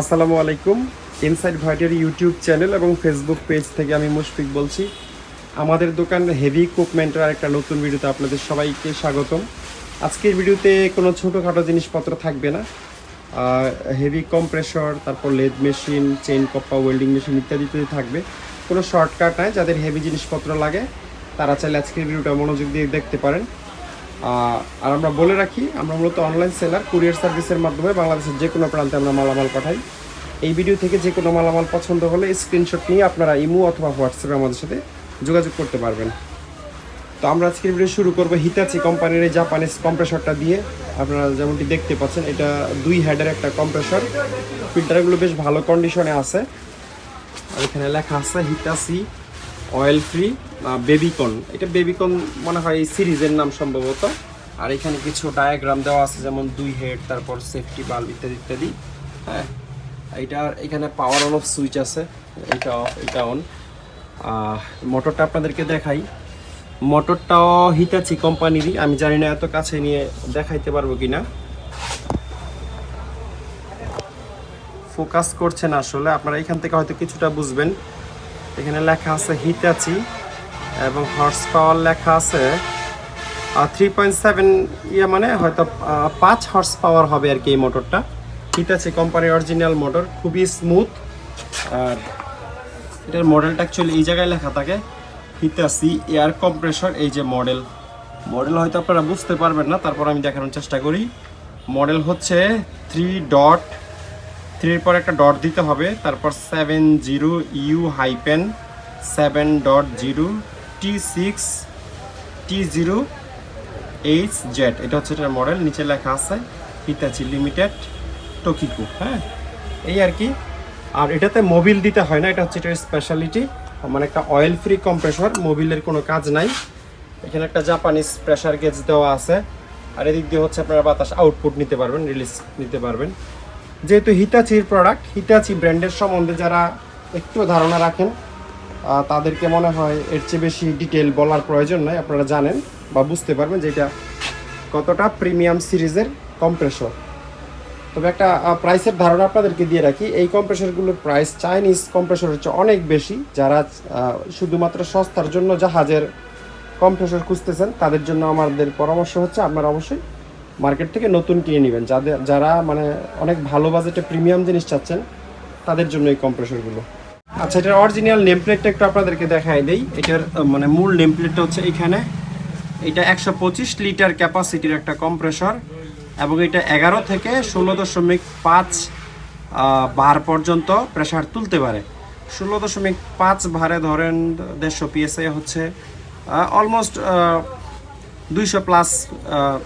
আসসালামু আলাইকুম। ইনসাইড ভাইটের ইউটিউব চ্যানেল এবং ফেসবুক পেজ থেকে আমি মুশফিক বলছি। আমাদের দোকান হেভি ইকুইপমেন্টের একটা নতুন ভিডিওতে আপনাদের সবাইকে স্বাগতম। আজকের ভিডিওতে কোনো ছোটোখাটো জিনিসপত্র থাকবে না। হেভি কম্প্রেসর তারপর লেদ মেশিন চেইন কপ্পা ওয়েল্ডিং মেশিন ইত্যাদি ইত্যাদি থাকবে। কোনো শর্টকাট নাই, যাদের হেভি জিনিসপত্র লাগে, তারা চাইলে আজকের ভিডিওটা মনোযোগ দিয়ে দেখতে পারেন। আর আমরা বলে রাখি, আমরা মূলত অনলাইন সেলার কুরিয়ার সার্ভিসের মাধ্যমে বাংলাদেশের যে কোনো প্রান্তে আমরা মালামাল পাঠাই। এই ভিডিও থেকে যে কোনো মালামাল পছন্দ হলে স্ক্রিনশট নিয়ে আপনারা ইমো অথবা হোয়াটসঅ্যাপে আমাদের সাথে যোগাযোগ করতে পারবেন। তো আমরা আজকের ভিডিও শুরু করব হিতাচি কোম্পানির এই জাপানিজ কম্প্রেসরটা দিয়ে। আপনারা যেমনটি দেখতে পাচ্ছেন, এটা দুই হেডের একটা কম্প্রেসর ফিল্টারগুলো বেশ ভালো কন্ডিশনে আছে। আর এখানে লেখা আছে হিতাসি অয়েল ফ্রি বেবিকন এটা বেবিকন মনে হয় এই সিরিজের নাম সম্ভবত। আর এখানে কিছু ডায়াগ্রাম দেওয়া আছে, যেমন দুই হেড তারপর সেফটি বাল্ব ইত্যাদি ইত্যাদি। হ্যাঁ এইটার এখানে পাওয়ার অন অফ সুইচ আছে। এটা অফ এটা অন মোটরটা আপনাদেরকে দেখাই। মোটরটাও হিতাচি কোম্পানিরই আমি জানি না এত কাছে নিয়ে দেখাইতে পারব কি না ফোকাস করছে না আসলে। আপনারা এখান থেকে হয়তো কিছুটা বুঝবেন। এখানে লেখা আছে হিতাচি এবং হর্স পাওয়ার লেখা আছে। থ্রি পয়েন্ট সেভেন ইয়ে মানে হয়তো পাঁচ হর্স পাওয়ার হবে আর কি এই মোটরটা হিতাচি কোম্পানির অরিজিনাল মোটর খুবই স্মুথ আর এটার মডেলটা অ্যাকচুয়ালি এই জায়গায় লেখা থাকে হিতাসি এয়ার কম্প্রেসর এই যে মডেল মডেল হয়তো আপনারা বুঝতে পারবেন না, তারপর আমি দেখানোর চেষ্টা করি। মডেল হচ্ছে থ্রি ডট থ্রির পর একটা ডট দিতে হবে, তারপর seven zero U hyphen seven dot zero T six T zero H Z এটা হচ্ছে এটার মডেল নিচে লেখা আছে হিতাচি লিমিটেড টোকিকু হ্যাঁ? এই আর কি। আর এটাতে মোবিল দিতে হয় না, এটা হচ্ছে এটার স্পেশালিটি মানে একটা অয়েল ফ্রি কম্প্রেসর মোবিলের কোনো কাজ নাই। এখানে একটা জাপানিজ প্রেশার গেজ দেওয়া আছে, আর এদিক দিয়ে হচ্ছে আপনারা বাতাস আউটপুট নিতে পারবেন রিলিজ নিতে পারবেন। যেহেতু হিতাচির প্রোডাক্ট হিতাচি ব্র্যান্ডের সম্বন্ধে যারা একটু ধারণা রাখেন তাদেরকে মনে হয় এর চেয়ে বেশি ডিটেল বলার প্রয়োজন নয় আপনারা জানেন বা বুঝতে পারবেন যে এটা কতটা প্রিমিয়াম সিরিজের কম্প্রেসর তবে একটা প্রাইসের ধারণা আপনাদেরকে দিয়ে রাখি, এই কম্প্রেসরগুলোর প্রাইস চাইনিজ কম্প্রেসর হচ্ছে অনেক বেশি, যারা শুধুমাত্র সস্তার জন্য জাহাজের কম্প্রেসর খুঁজতেছেন, তাদের জন্য আমাদের পরামর্শ হচ্ছে আপনারা অবশ্যই মার্কেট থেকে নতুন কিনে নেবেন। যাদের, যারা মানে অনেক ভালো বাজেটে প্রিমিয়াম জিনিস চাচ্ছেন, তাদের জন্য এই কম্প্রেসরগুলো। আচ্ছা এটার অরিজিনাল নেম প্লেটটা একটু আপনাদেরকে দেখাই দেই। এটার মানে মূল নেম প্লেটটা হচ্ছে এখানে। এটা একশো পঁচিশ লিটার ক্যাপাসিটির একটা কম্প্রেসর এবং এটা এগারো থেকে ষোলো দশমিক পাঁচ বার পর্যন্ত প্রেসার তুলতে পারে। ষোলো দশমিক পাঁচ ভারে ধরেন দেড়শো পিএসআই হচ্ছে অলমোস্ট দুইশো প্লাস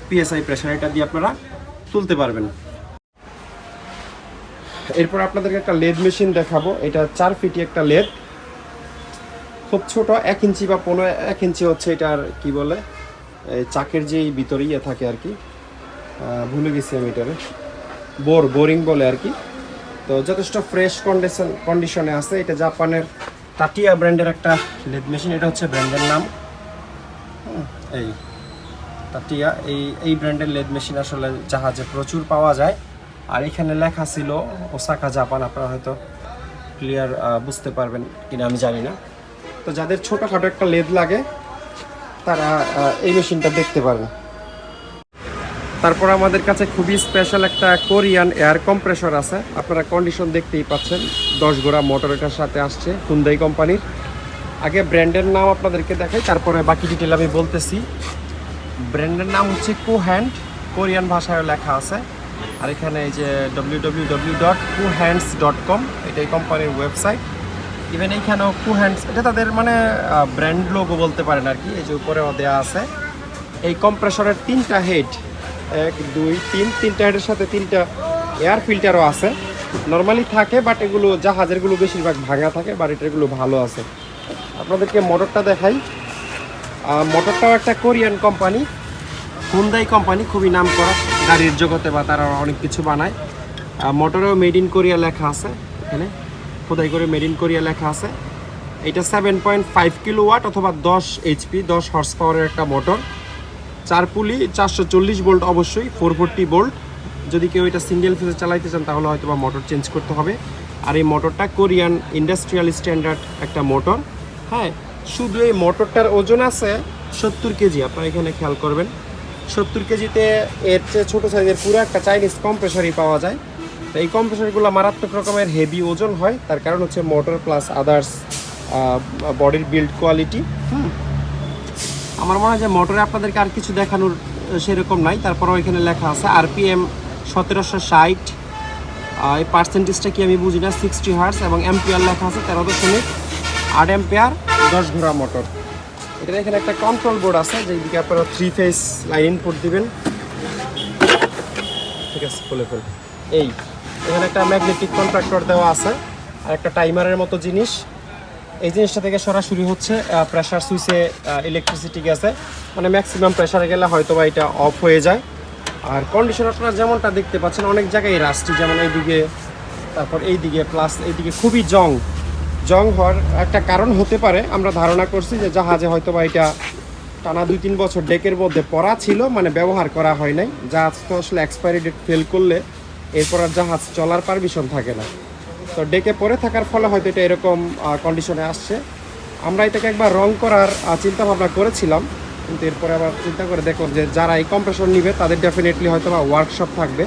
পিএসআই প্রেশার এটা দিয়ে আপনারা তুলতে পারবেন। এরপর আপনাদেরকে একটা লেদ মেশিন দেখাবো। এটা চার ফিটি একটা লেদ খুব ছোট, এক ইঞ্চি বা পনেরো, এক ইঞ্চি হচ্ছে এটার কি বলে চাকের যেই ভিতরে ইয়ে থাকে আর কি। ভুলে গেছি আমি এটারে। বোর, বোরিং বলে আর কি। তো যথেষ্ট ফ্রেশ কন্ডিশন কন্ডিশনে আছে। এটা জাপানের টাটিয়া ব্র্যান্ডের একটা লেদ মেশিন এটা হচ্ছে ব্র্যান্ডের নাম। এই। টাটিয়া এই এই ব্র্যান্ডের লেদ মেশিন আসলে জাহাজে প্রচুর পাওয়া যায়। আর এখানে লেখা ছিল ওসাকা, জাপান। আপনারা হয়তো ক্লিয়ার বুঝতে পারবেন কিনা, আমি জানি না। তো যাদের ছোটোখাটো একটা লেদ লাগে, তারা এই মেশিনটা দেখতে পারেন তারপর আমাদের কাছে খুবই স্পেশাল একটা কোরিয়ান এয়ার কম্প্রেসর আছে। আপনারা কন্ডিশন দেখতেই পাচ্ছেন, দশ গোড়া মোটর এটার সাথে আসছে হুন্দাই কোম্পানির আগে ব্র্যান্ডের নাম আপনাদেরকে দেখাই, তারপরে বাকি ডিটেল আমি বলতেছি। ব্র্যান্ডের নাম হচ্ছে কু হ্যান্ড কোরিয়ান ভাষায় লেখা আছে। আর এখানে এই যে W W W dot two hands dot com এটাই কোম্পানির ওয়েবসাইট ইভেন এইখানেও কু হ্যান্ডস এটা তাদের মানে ব্র্যান্ড লোগো বলতে পারেন আর কি, এই যে উপরেও দেওয়া আছে। এই কম্প্রেসরের তিনটা হেড এক, দুই, তিন, তিনটা হেডের সাথে তিনটা এয়ার ফিল্টারও আছে। নর্মালি থাকে বাট এগুলো জাহাজেরগুলো বেশিরভাগ ভাঙা থাকে বাট এটারগুলো ভালো আছে। আপনাদেরকে মোটরটা দেখাই। মোটরটাও একটা কোরিয়ান কোম্পানি হুন্দাই কোম্পানি খুবই নাম করা, গাড়ির জগতে বা তারা অনেক কিছু বানায়। মোটরেও মেড ইন কোরিয়া লেখা আছে এখানে, খোদাই করে মেড ইন কোরিয়া লেখা আছে। এটা seven point five kilowatt অথবা দশ এইচপি দশ হর্স পাওয়ারের একটা মোটর চার পুলি, চারশো চল্লিশ বোল্ট অবশ্যই ফোর ফোরটি বোল্ট যদি কেউ এটা সিঙ্গেল ফেজে চালাইতে চান, তাহলে হয়তো বা মোটর চেঞ্জ করতে হবে। আর এই মোটরটা কোরিয়ান ইন্ডাস্ট্রিয়াল স্ট্যান্ডার্ড একটা মোটর হ্যাঁ শুধু এই মোটরটার ওজন আছে সত্তর কেজি, আপনারা এখানে খেয়াল করবেন। সত্তর কেজিতে এর চেয়ে ছোটো সাইজের পুরো একটা চাইনিজ কম্প্রেসারই পাওয়া যায়। তো এই কম্প্রেসারগুলো মারাত্মক রকমের হেভি ওজন হয়, তার কারণ হচ্ছে মোটর প্লাস আদার্স বডির বিল্ড কোয়ালিটি হুম। আমার মনে হয় যে মোটরে আপনাদেরকে আর কিছু দেখানোর সেরকম নাই। তারপরেও এখানে লেখা আছে আরপিএম সতেরোশো ষাট। এই পার্সেন্টেজটা কি আমি বুঝি না সিক্সটি হার্স এবং এম্পিয়ার লেখা আছে তেরো দশমিক আট এম্পিয়ার দশ ঘোড়া মোটর এটার এখানে একটা কন্ট্রোল বোর্ড আছে যেদিকে আপনারা থ্রি ফেস লাইন ইনপুট দিবেন। ঠিক আছে, খুলে ফেল এই, এখানে একটা ম্যাগনেটিক কন্ট্রাক্টর দেওয়া আছে, আর একটা টাইমারের মতো জিনিস। এই জিনিসটা থেকে সরাসরি হচ্ছে প্রেশার সুইচে ইলেকট্রিসিটি গেছে। মানে ম্যাক্সিমাম প্রেশারে গেলে হয়তো বা এটা অফ হয়ে যায়। আর কন্ডিশন আপনারা যেমনটা দেখতে পাচ্ছেন, অনেক জায়গায় রাস্টি যেমন এইদিকে, তারপর এইদিকে প্লাস এইদিকে খুবই জং। জং হওয়ার একটা কারণ হতে পারে। আমরা ধারণা করছি যে জাহাজে হয়তো বা এটা টানা দুই তিন বছর ডেকের মধ্যে পড়া ছিল মানে ব্যবহার করা হয় নাই। জাহাজ তো আসলে এক্সপায়ারি ডেট ফেল করলে এরপর আর জাহাজ চলার পারমিশন থাকে না। তো ডেকে পরে থাকার ফলে হয়তো এটা এরকম কন্ডিশনে আসছে। আমরা এটাকে একবার রং করার চিন্তা ভাবনা করেছিলাম। কিন্তু এরপরে আবার চিন্তা করে দেখুন যে যারা এই কম্প্রেশন নিবে, তাদের ডেফিনেটলি হয়তো বা ওয়ার্কশপ থাকবে।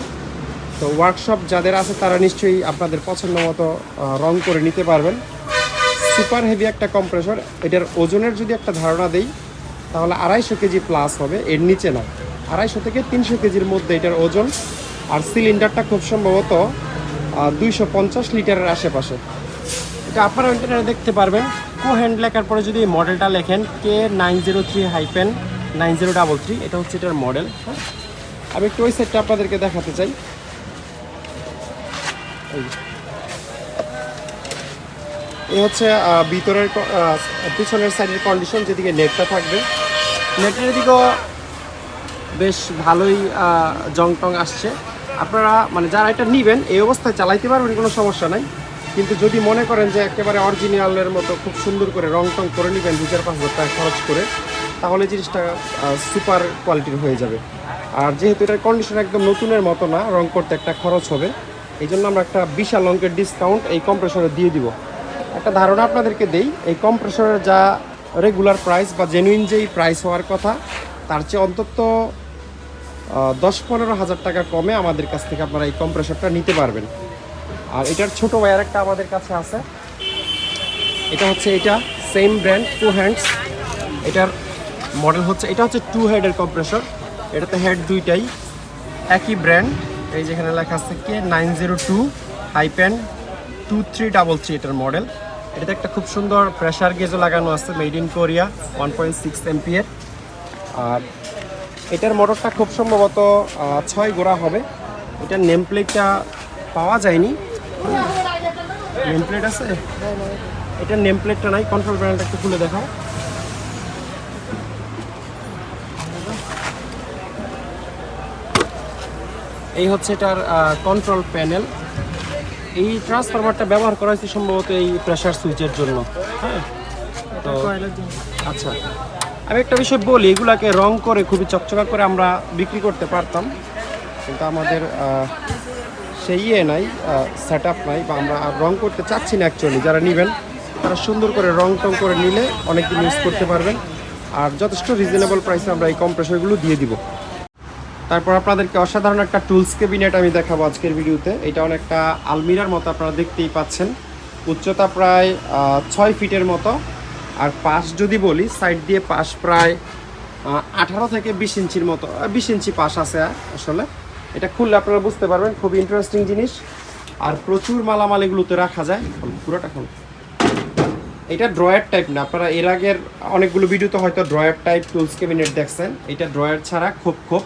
তো ওয়ার্কশপ যাদের আছে, তারা নিশ্চয়ই আপনাদের পছন্দ মতো রং করে নিতে পারবেন। সুপার হেভি একটা কম্প্রেসর, এটার ওজনের যদি একটা ধারণা দেই, তাহলে আড়াইশো কেজি প্লাস হবে, এর নিচে না আড়াইশো থেকে তিনশো কেজির মধ্যে এটার ওজন, আর সিলিন্ডারটা খুব সম্ভবত দুইশো পঞ্চাশ লিটারের আশেপাশে। এটা আপনারা ইন্টারনেটে দেখতে পারবেন। কো হ্যান্ড লেখার পরে যদি মডেলটা লেখেন K nine zero three hyphen nine zero double three এটা হচ্ছে এটার মডেল হ্যাঁ আমি একটু ওই সেটটা আপনাদেরকে দেখাতে চাই। এই এই হচ্ছে ভিতরের পিছনের সাইডের কন্ডিশন যেদিকে নেটটা থাকবে। নেটের দিকেও বেশ ভালোই জং টং আসছে। আপনারা মানে যারা এটা নেবেন, এই অবস্থায় চালাইতে পারবেন, কোনো সমস্যা নাই। কিন্তু যদি মনে করেন যে একেবারে অরিজিনালের মতো খুব সুন্দর করে রং টং করে নেবেন, দু চার পাঁচ হাজার খরচ করে, তাহলে জিনিসটা সুপার কোয়ালিটির হয়ে যাবে। আর যেহেতু এটার কন্ডিশন একদম নতুনের মতো না, রং করতে একটা খরচ হবে এই জন্য আমরা একটা বিশাল অঙ্কের ডিসকাউন্ট এই কম্প্রেসরে দিয়ে দিব। একটা ধারণা আপনাদেরকে দেই, এই কম্প্রেসরের যা রেগুলার প্রাইস বা জেনুইন যেই প্রাইস হওয়ার কথা, তার চেয়ে অন্তত দশ পনেরো হাজার টাকা কমে আমাদের কাছ থেকে আপনারা এই কম্প্রেসরটা নিতে পারবেন। আর এটার ছোট ওয়্যার একটা আমাদের কাছে আছে। এটা হচ্ছে এটা সেম ব্র্যান্ড টু হ্যান্ডস এটার মডেল হচ্ছে, এটা হচ্ছে টু হেডের কম্প্রেসর এটাতে হেড দুইটাই, একই ব্র্যান্ড এই যেখানে লেখা আছে K nine zero two hyphen two three double three এটার মডেল এটাতে একটা খুব সুন্দর প্রেশার গেজও লাগানো আছে made in Korea one point six এমপিএর আর এটার মোটরটা খুব সম্ভবত ছয় গোড়া হবে। এটার নেম প্লেটটা পাওয়া যায়নি। নেম প্লেট আছে? এটার নেম প্লেটটা নাই কন্ট্রোল প্যানেলটা একটু খুলে দেখাও। এই হচ্ছে এটার কন্ট্রোল প্যানেল এই ট্রান্সফরমারটা ব্যবহার করা হয়েছে সম্ভবত এই প্রেশার সুইচের জন্য। হ্যাঁ? তো আচ্ছা। আমি একটা বিষয় বলি এগুলাকে রং করে খুবই চকচকা করে আমরা বিক্রি করতে পারতাম। কিন্তু আমাদের সেই ইয়ে নাই সেট আপ নাই বা আমরা আর রং করতে চাচ্ছি না অ্যাকচুয়ালি যারা নেবেন তারা সুন্দর করে রং টং করে নিলে অনেকদিন ইউজ করতে পারবেন। আর যথেষ্ট রিজনেবল প্রাইসে আমরা এই কম্প্রেসরগুলো দিয়ে দিব। তারপর আপনাদেরকে অসাধারণ একটা টুলস কেবিনেট আমি দেখাবো আজকের ভিডিওতে। এটা অনেকটা আলমিরার মতো আপনারা দেখতেই পাচ্ছেন। উচ্চতা প্রায় ছয় ফিটের মতো। আর পাশ যদি বলি সাইড দিয়ে পাশ প্রায় আঠারো থেকে বিশ ইঞ্চির মতো বিশ ইঞ্চি পাশ আছে আসলে। এটা খুললে আপনারা বুঝতে পারবেন খুব ইন্টারেস্টিং জিনিস। আর প্রচুর মালামাল এগুলোতে রাখা যায়। পুরোটা খোল। এটা ড্রয়ার টাইপ না, আপনারা এর আগের অনেকগুলো ভিডিওতে হয়তো ড্রয়ার টাইপ টুলস ক্যাবিনেট দেখছেন। এটা ড্রয়ার ছাড়া খোপ খোপ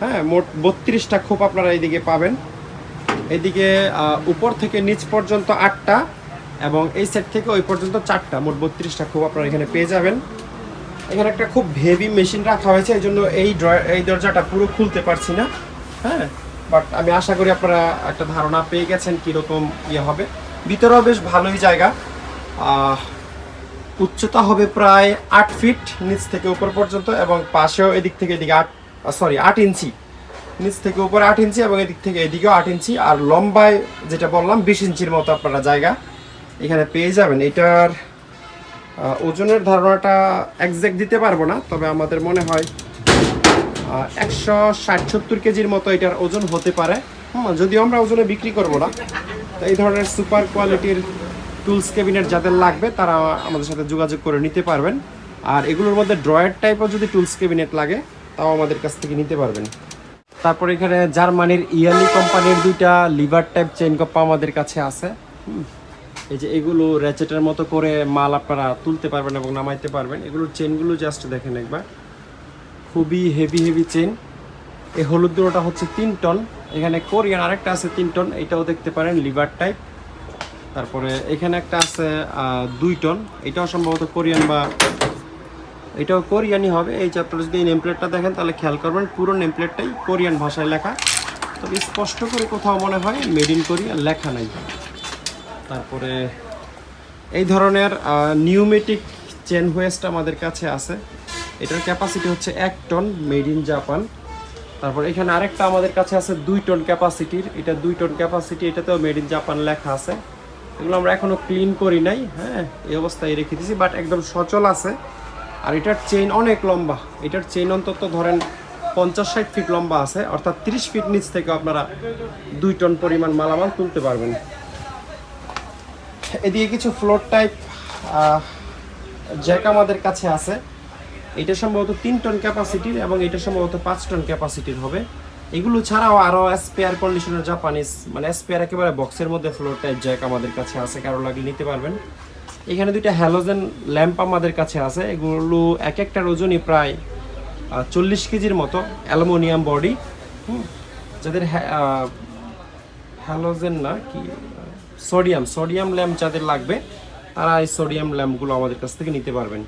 হ্যাঁ মোট বত্রিশটা খোপ আপনারা এইদিকে পাবেন। এদিকে উপর থেকে নিচ পর্যন্ত আটটা এবং এই সেট থেকে ওই পর্যন্ত চারটা। মোট বত্রিশটা খোপ আপনারা এখানে পেয়ে যাবেন। এখানে একটা খুব হেভি মেশিন রাখা হয়েছে, এই জন্য এই এই দরজাটা পুরো খুলতে পারছি না। হ্যাঁ বাট আমি আশা করি আপনারা একটা ধারণা পেয়ে গেছেন কীরকম ইয়ে হবে। ভিতরেও বেশ ভালোই জায়গা। উচ্চতা হবে প্রায় আট ফিট নিচ থেকে উপর পর্যন্ত এবং পাশেও এদিক থেকে এদিকে আট সরি আট ইঞ্চি। নিচ থেকে উপরে আট ইঞ্চি এবং এদিক থেকে এদিকেও আট ইঞ্চি। আর লম্বায় যেটা বললাম বিশ ইঞ্চির মতো আপনারা জায়গা এখানে পেয়ে যাবেন। এটার ওজনের ধারণাটা একজ্যাক্ট দিতে পারব না তবে আমাদের মনে হয় একশো ষাট সত্তর কেজির মতো এটার ওজন হতে পারে। হুম, যদিও আমরা ওজনে বিক্রি করব না তো এই ধরনের সুপার কোয়ালিটির টুলস ক্যাবিনেট যাদের লাগবে তারা আমাদের সাথে যোগাযোগ করে নিতে পারবেন। আর এগুলোর মধ্যে ড্রয়ার টাইপও যদি টুলস ক্যাবিনেট লাগে তাও আমাদের কাছ থেকে নিতে পারবেন। তারপর এখানে জার্মানির ইয়ালি কোম্পানির দুইটা লিভার টাইপ চেইন কপ্পা আমাদের কাছে আছে। এই যে এগুলো র্যাচেটের মতো করে মাল আপনারা তুলতে পারবেন এবং নামাইতে পারবেন। এগুলোর চেনগুলো জাস্ট দেখেন একবার। খুবই হেভি হেভি চেন এই হলুদ দুটোটা হচ্ছে তিন টন। এখানে কোরিয়ান আরেকটা আছে তিন টন। এটাও দেখতে পারেন, লিভার টাইপ। তারপরে এখানে একটা আছে দুই টন। এটাও সম্ভবত কোরিয়ান বা এটাও কোরিয়ানই হবে, এই চ্যাপ্টার যদি এই নেমপ্লেটটা দেখেন, তাহলে খেয়াল করবেন পুরো নেমপ্লেটটাই কোরিয়ান ভাষায় লেখা। তবে স্পষ্ট করে কোথাও মনে হয় মেড ইন কোরিয়া লেখা নাই। তারপরে এই ধরনের নিউমেটিক চেন ওয়েস্ট আমাদের কাছে আছে। এটার ক্যাপাসিটি হচ্ছে এক টন মেড ইন জাপান তারপর এখানে আরেকটা আমাদের কাছে আছে দুই টন ক্যাপাসিটির এটা দুই টন ক্যাপাসিটি এটাতেও মেড ইন জাপান লেখা আছে। এগুলো আমরা এখনও ক্লিন করি নাই হ্যাঁ এই অবস্থায় রেখে দিয়েছি বাট একদম সচল আছে। আর এটার চেইন অনেক লম্বা। এটার চেইন অন্তত ধরেন পঞ্চাশ ষাট ফিট লম্বা আছে, অর্থাৎ তিরিশ ফিট নিচ থেকে আপনারা দুই টন পরিমাণ মালামাল তুলতে পারবেন। এদিকে কিছু ফ্লোর টাইপ জ্যাক আমাদের কাছে আছে। এটা সম্ভবত তিন টন ক্যাপাসিটির এবং এটা সম্ভবত পাঁচ টন ক্যাপাসিটির হবে। এগুলো ছাড়াও আরও স্পেয়ার কন্ডিশনের জাপানিজ মানে স্পেয়ার একেবারে বক্সের মধ্যে ফ্লোর টাইপ জ্যাক আমাদের কাছে আছে, কারও লাগলে নিতে পারবেন। এখানে দুইটা হ্যালোজেন ল্যাম্প আমাদের কাছে আছে। এগুলো এক একটার ওজনই প্রায় চল্লিশ কেজির মতো অ্যালুমিনিয়াম বডি। যাদের হ্যালোজেন না, কি, সোডিয়াম সোডিয়াম ল্যাম্প যাদের লাগবে, তারা এই সোডিয়াম ল্যাম্পগুলো আমাদের কাছ থেকে নিতে পারবেন।